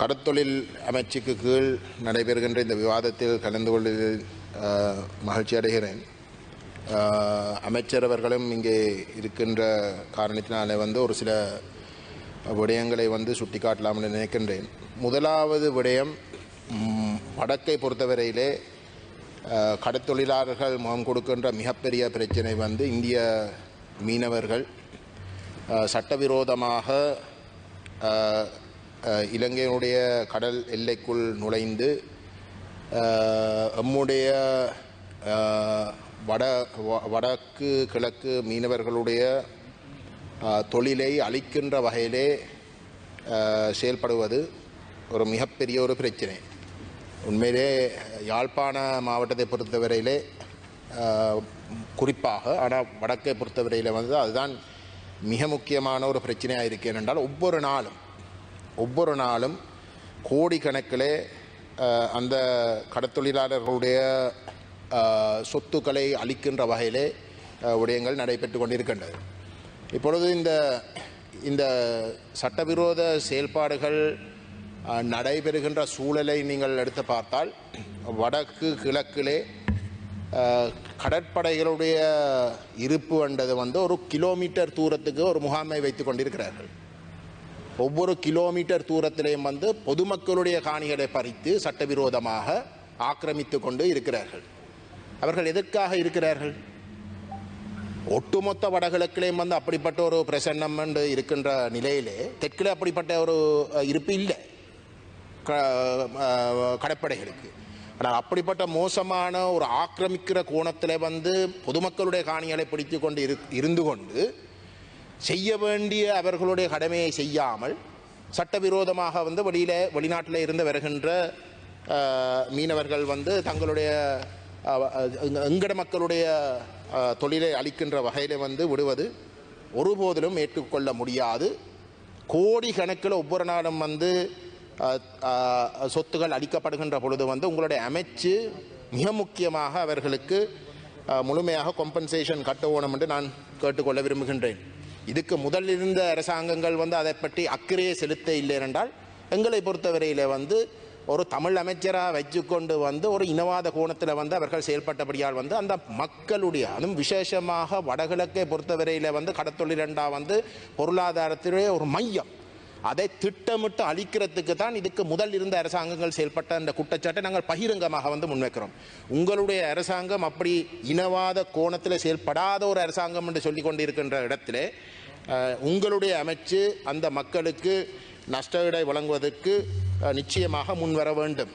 கடத்தொழில் அமைச்சுக்கு கீழ் நடைபெறுகின்ற இந்த விவாதத்தில் கலந்து கொள்வதில் மகிழ்ச்சி அடைகிறேன். அமைச்சரவர்களும் அமைச்சர் அவர்களும் இங்கே இருக்கின்ற காரணத்தினாலே வந்து ஒரு சில விடயங்களை வந்து சுட்டிக்காட்டலாம்னு நினைக்கின்றேன். முதலாவது விடயம் வடக்கை பொறுத்தவரையிலே கடத்தொழிலாளர்கள் முகம் கொடுக்கின்ற மிகப்பெரிய பிரச்சனை வந்து இந்திய மீனவர்கள் சட்டவிரோதமாக இலங்கையினுடைய கடல் எல்லைக்குள் நுழைந்து நம்முடைய வட வ- வடக்கு கிழக்கு மீனவர்களுடைய தொழிலை அழிக்கின்ற வகையிலே செயல்படுவது ஒரு மிகப்பெரிய ஒரு பிரச்சனை. உண்மையிலே யாழ்ப்பாண மாவட்டத்தை பொறுத்தவரையிலே குறிப்பாக ஆனால் வடக்கை பொறுத்தவரையில் வந்து அதுதான் மிக முக்கியமான ஒரு பிரச்சனையாக இருக்கு என்றால் ஒவ்வொரு நாளும் ஒவ்வொரு நாளும் கோடிக்கணக்கிலே அந்த கடத்தொழிலாளர்களுடைய சொத்துக்களை அளிக்கின்ற வகையிலே விடயங்கள் நடைபெற்று கொண்டிருக்கின்றது. இப்பொழுது இந்த இந்த சட்டவிரோத செயல்பாடுகள் நடைபெறுகின்ற சூழலை நீங்கள் எடுத்து பார்த்தால் வடக்கு கிழக்கிலே கடற்படைகளுடைய இருப்பு என்றது வந்து ஒரு கிலோமீட்டர் தூரத்துக்கு ஒரு முகாமை வைத்து கொண்டிருக்கிறார்கள். ஒவ்வொரு கிலோமீட்டர் தூரத்திலேயும் வந்து பொதுமக்களுடைய காணிகளை பறித்து சட்டவிரோதமாக ஆக்கிரமித்து கொண்டு இருக்கிறார்கள். அவர்கள் எதற்காக இருக்கிறார்கள்? ஒட்டுமொத்த வடகிழக்கிலேயும் வந்து அப்படிப்பட்ட ஒரு பிரசன்னம் என்று இருக்கின்ற நிலையிலே தெற்கில் அப்படிப்பட்ட ஒரு இருப்பு இல்லை. க கடற்படைகளுக்கு. ஆனால் அப்படிப்பட்ட மோசமான ஒரு ஆக்கிரமிக்கிற கோணத்தில் வந்து பொதுமக்களுடைய காணிகளை பிடித்து கொண்டு இரு இருந்து கொண்டு செய்ய வேண்டிய அவர்களுடைய கடமையை செய்யாமல் சட்டவிரோதமாக வந்து வெளியில் வெளிநாட்டில் இருந்து வருகின்ற மீனவர்கள் வந்து தங்களுடைய எங்கட மக்களுடைய தொழிலை அளிக்கின்ற வகையில் வந்து விடுவது ஒருபோதிலும் ஏற்றுக்கொள்ள முடியாது. கோடி கணக்கில் ஒவ்வொரு நாளும் வந்து சொத்துகள் அளிக்கப்படுகின்ற பொழுது வந்து உங்களுடைய அமைச்சு மிக முக்கியமாக அவர்களுக்கு முழுமையாக கொம்பன்சேஷன் கட்டவோணும் என்று நான் கேட்டுக்கொள்ள விரும்புகின்றேன். இதுக்கு முதல் இருந்த அரசாங்கங்கள் வந்து அதை பற்றி அக்கறையை செலுத்த இல்லை என்றால் எங்களை பொறுத்தவரையில் வந்து ஒரு தமிழ் அமைச்சராக வச்சுக்கொண்டு வந்து ஒரு இனவாத கோணத்தில் வந்து அவர்கள் செயல்பட்டபடியால் வந்து அந்த மக்களுடைய அதுவும் விசேஷமாக வடகிழக்கை பொறுத்தவரையில் வந்து கடத்தொழிலண்டா வந்து பொருளாதாரத்திலே ஒரு மையம். அதை திட்டமிட்டு அழிக்கிறதுக்கு தான் இதுக்கு முதல் இருந்த அரசாங்கங்கள் செயல்பட்ட அந்த குற்றச்சாட்டை நாங்கள் பகிரங்கமாக வந்து முன்வைக்கிறோம். உங்களுடைய அரசாங்கம் அப்படி இனவாத கோணத்தில் செயல்படாத ஒரு அரசாங்கம் என்று சொல்லி கொண்டிருக்கின்ற இடத்துல உங்களுடைய அமைச்சு அந்த மக்களுக்கு நஷ்டஈடை வழங்குவதற்கு நிச்சயமாக முன்வர வேண்டும்.